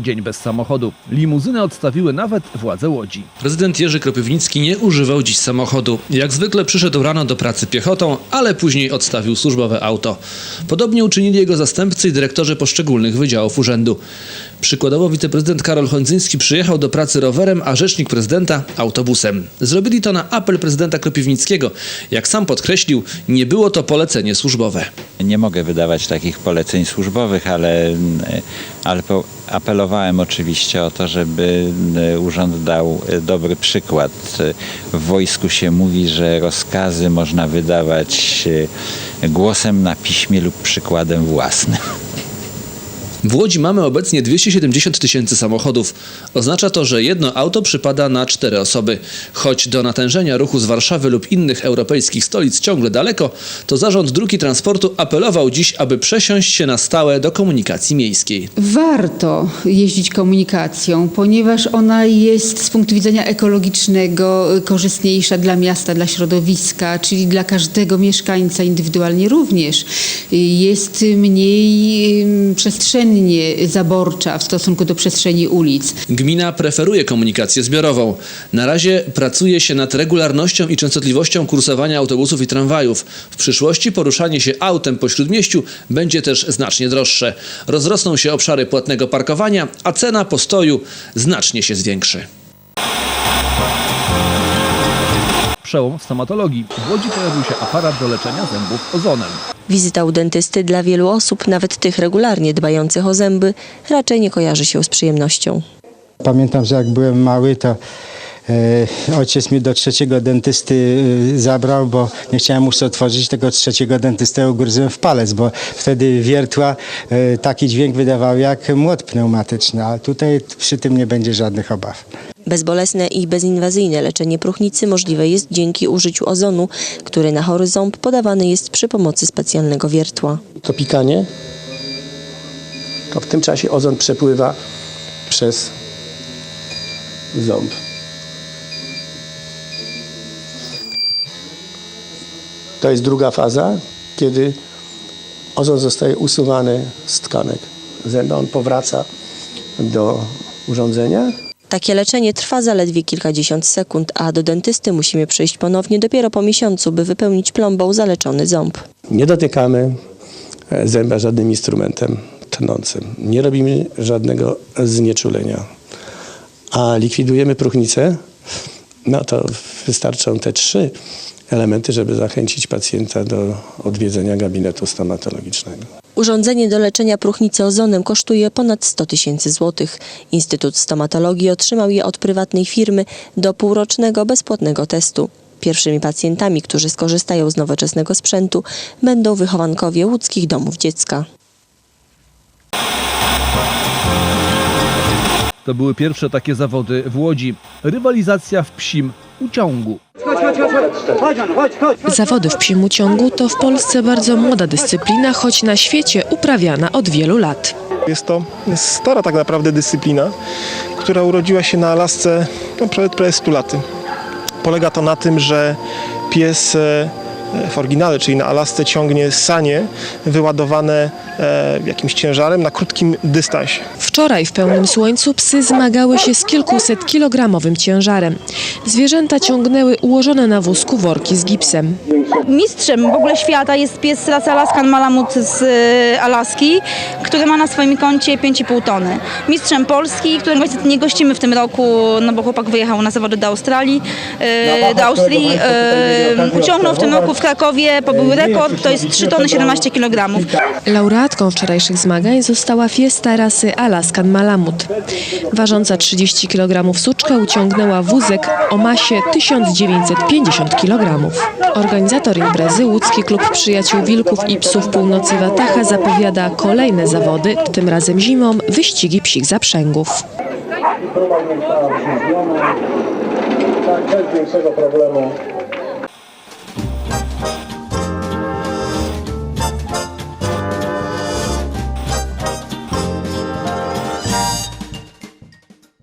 dzień bez samochodu. Limuzynę odstawiły nawet władze Łodzi. Prezydent Jerzy Kropiwnicki nie używał dziś samochodu. Jak zwykle przyszedł rano do pracy piechotą, ale później odstawił służbowe auto. Podobnie uczynili jego zastępcy i dyrektorzy poszczególnych wydziałów urzędu. Przykładowo wiceprezydent Karol Hondzyński przyjechał do pracy rowerem, a rzecznik prezydenta autobusem. Zrobili to na apel prezydenta Kropiwnickiego. Jak sam podkreślił, nie było to polecenie służbowe. Nie mogę wydawać takich poleceń służbowych, ale, ale apelowałem oczywiście o to, żeby urząd dał dobry przykład. W wojsku się mówi, że rozkazy można wydawać głosem na piśmie lub przykładem własnym. W Łodzi mamy obecnie 270 tysięcy samochodów. Oznacza to, że jedno auto przypada na cztery osoby. Choć do natężenia ruchu z Warszawy lub innych europejskich stolic ciągle daleko, to Zarząd Dróg i Transportu apelował dziś, aby przesiąść się na stałe do komunikacji miejskiej. Warto jeździć komunikacją, ponieważ ona jest z punktu widzenia ekologicznego y, korzystniejsza dla miasta, dla środowiska, czyli dla każdego mieszkańca indywidualnie również. Y, Jest mniej ym, przestrzennie zaborcza w stosunku do przestrzeni ulic. Gmina preferuje komunikację zbiorową. Na razie pracuje się nad regularnością i częstotliwością kursowania autobusów i tramwajów. W przyszłości poruszanie się autem po śródmieściu będzie też znacznie droższe. Rozrosną się obszary płatnego parkowania, a cena postoju znacznie się zwiększy. Przełom w stomatologii. W Łodzi pojawił się aparat do leczenia zębów ozonem. Wizyta u dentysty dla wielu osób, nawet tych regularnie dbających o zęby, raczej nie kojarzy się z przyjemnością. Pamiętam, że jak byłem mały, to ojciec mnie do trzeciego dentysty e, zabrał, bo nie chciałem mu otworzyć tego trzeciego dentystę, ugryzłem w palec, bo wtedy wiertła e, taki dźwięk wydawał jak młot pneumatyczny, a tutaj przy tym nie będzie żadnych obaw. Bezbolesne i bezinwazyjne leczenie próchnicy możliwe jest dzięki użyciu ozonu, który na chory ząb podawany jest przy pomocy specjalnego wiertła. to pikanie, to w tym czasie ozon przepływa przez ząb. To jest druga faza, kiedy ozon zostaje usuwany z tkanek zęba. On powraca do urządzenia Takie leczenie trwa zaledwie kilkadziesiąt sekund, a do dentysty musimy przyjść ponownie dopiero po miesiącu, by wypełnić plombą zaleczony ząb. Nie dotykamy e, zęba żadnym instrumentem tnącym. Nie robimy żadnego znieczulenia. A likwidujemy próchnicę, no to wystarczą te trzy elementy, żeby zachęcić pacjenta do odwiedzenia gabinetu stomatologicznego. Urządzenie do leczenia próchnicy ozonem kosztuje ponad 100 tysięcy złotych. Instytut Stomatologii otrzymał je od prywatnej firmy do półrocznego bezpłatnego testu. Pierwszymi pacjentami, którzy skorzystają z nowoczesnego sprzętu, będą wychowankowie łódzkich domów dziecka. To były pierwsze takie zawody w Łodzi. Rywalizacja w psim uciągu. Zawody w psim ciągu to w Polsce bardzo młoda dyscyplina, choć na świecie uprawiana od wielu lat. Jest to stara tak naprawdę dyscyplina, która urodziła się na Alasce no, przed prawie 100 laty. Polega to na tym, że pies e, w oryginale, czyli na Alasce ciągnie sanie wyładowane e, jakimś ciężarem na krótkim dystansie. Wczoraj w pełnym słońcu psy zmagały się z kilkuset kilogramowym ciężarem. Zwierzęta ciągnęły ułożone na wózku worki z gipsem. Mistrzem w ogóle świata jest pies rasy Alaskan Malamut z e, Alaski, który ma na swoim koncie 5,5 tony. Mistrzem Polski, którego niestety nie gościmy w tym roku, no bo chłopak wyjechał na zawody do Australii, e, do Austrii. Uciągnął w tym roku w Krakowie, pobył rekord, to jest 3 tony 17 kg. Laureatką wczorajszych zmagań została fiesta rasy Alaskan Malamut. Ważąca 30 kg suczka uciągnęła wózek o masie 1950 kg. Organizator imprezy, łódzki klub przyjaciół wilków i psów północy Watacha zapowiada kolejne zawody, tym razem zimą wyścigi psich zaprzęgów. Tak, bez większego problemu